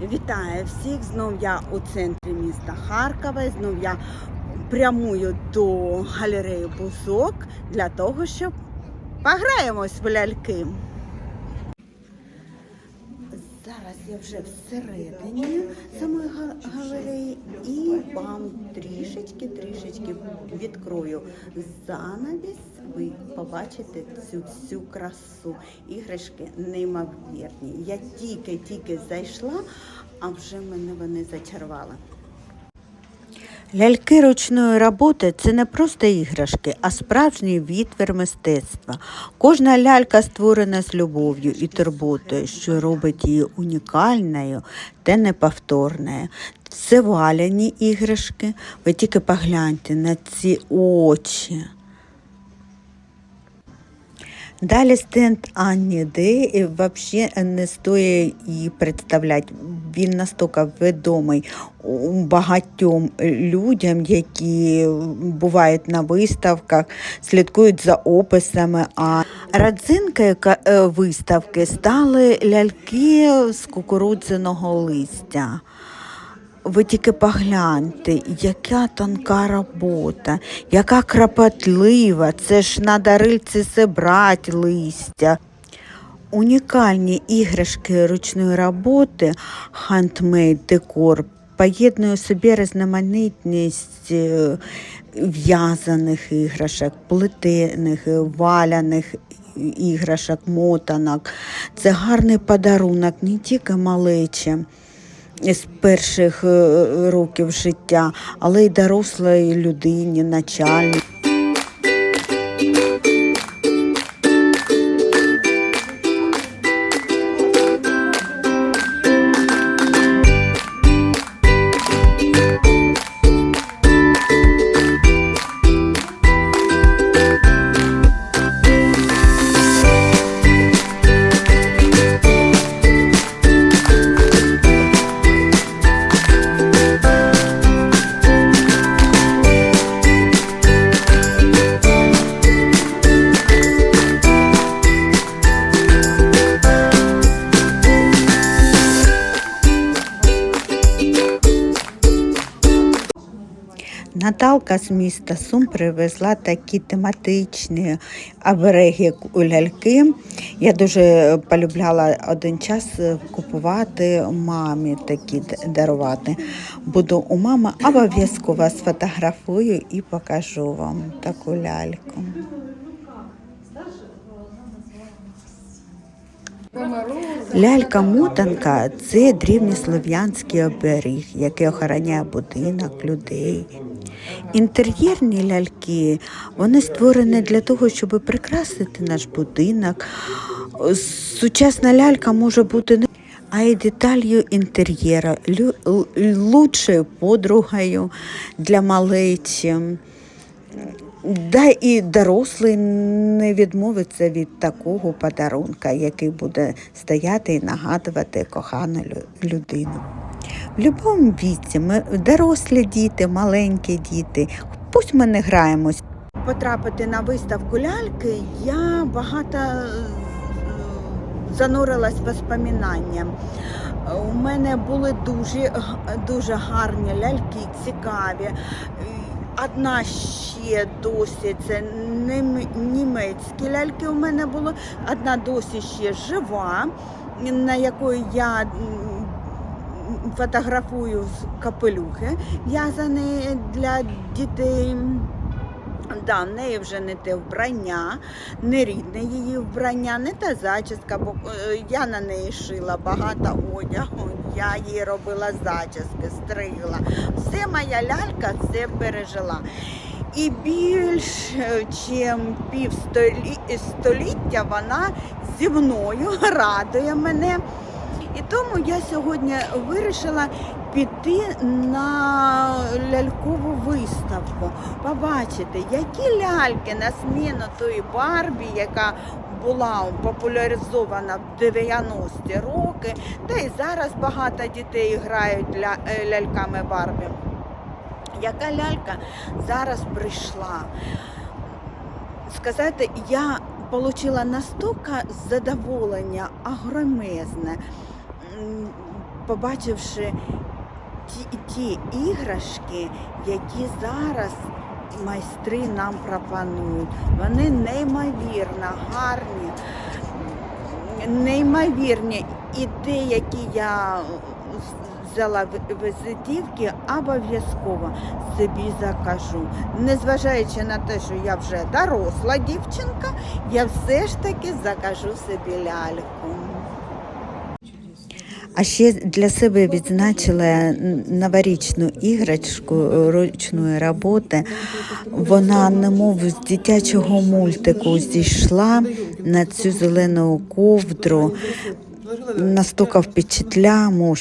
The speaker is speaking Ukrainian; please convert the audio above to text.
Вітаю всіх! Знов я у центрі міста Харкова. Знов я прямую до галереї Бузок для того, щоб пограємось в ляльки. Зараз я вже всередині самої галереї і вам трішечки, трішечки відкрою занавіс. Ви побачите цю всю красу. Іграшки неймовірні. Я тільки-тільки зайшла, а вже мене вони зачарували. Ляльки ручної роботи це не просто іграшки, а справжній відвір мистецтва. Кожна лялька створена з любов'ю і турботою, що робить її унікальною та неповторною. Це валяні іграшки. Ви тільки погляньте на ці очі. Далі стенд Анні Д. і взагалі не стоїть її представляти. Він настільки відомий багатьом людям, які бувають на виставках, слідкують за описами. А родзинкою ка- е, виставки стали ляльки з кукурудзяного листя. Ви тільки погляньте, яка тонка робота, яка кропотлива. Це ж на дарильці зібрати листя. Унікальні іграшки ручної роботи, хандмейд декор поєднує собі різноманітність е, в'язаних іграшок, плетених, валяних іграшок, мотанок. Це гарний подарунок не тільки малечі з перших е, років життя, але й дорослої людині, начальнику. Наталка з міста Сум привезла такі тематичні обереги у ляльки. Я дуже полюбляла один час купувати мамі такі дарувати. Буду у мами обов'язково сфотографую і покажу вам таку ляльку. Лялька-мотанка це древньослов'янський оберіг, який охороняє будинок, людей. Інтер'єрні ляльки вони створені для того, щоб прикрасити наш будинок. Сучасна лялька може бути не а й деталью інтер'єра, лучшою подругою для малечі. Да і дорослий не відмовиться від такого подарунка, який буде стояти і нагадувати кохану людину. В будь-якому віці ми дорослі діти, маленькі діти. Пусть ми не граємось. Потрапити на виставку ляльки я багато е, занурилась в воспоминання. У мене були дуже, дуже гарні ляльки, цікаві. Одна ще досі це німецькі ляльки у мене були, одна досі ще жива, на якої я фотографую з капелюхи, в'язані для дітей. Да, в неї вже не те вбрання, не рідне її вбрання, не та зачіска, бо е, я на неї шила багато одягу, я їй робила зачіски, стригла. Все моя лялька це пережила. І більш ніж півстоліття вона зі мною радує мене. І тому я сьогодні вирішила піти на лялькову виставку, побачити, які ляльки на зміну тої Барбі, яка була популяризована в 90-ті роки, та й зараз багато дітей грають е, ляльками Барбі. Яка лялька зараз прийшла? Сказати, я отримала настільки задоволення огромезне. Побачивши ті, ті іграшки, які зараз майстри нам пропонують. Вони неймовірно гарні, неймовірні. І деякі я взяла візитівки, обов'язково собі закажу. Незважаючи на те, що я вже доросла дівчинка, я все ж таки закажу собі ляльку. А ще для себе відзначила новорічну іграшку ручної роботи. Вона, немов з дитячого мультику, зійшла на цю зелену ковдру. Настільки впечатлямо,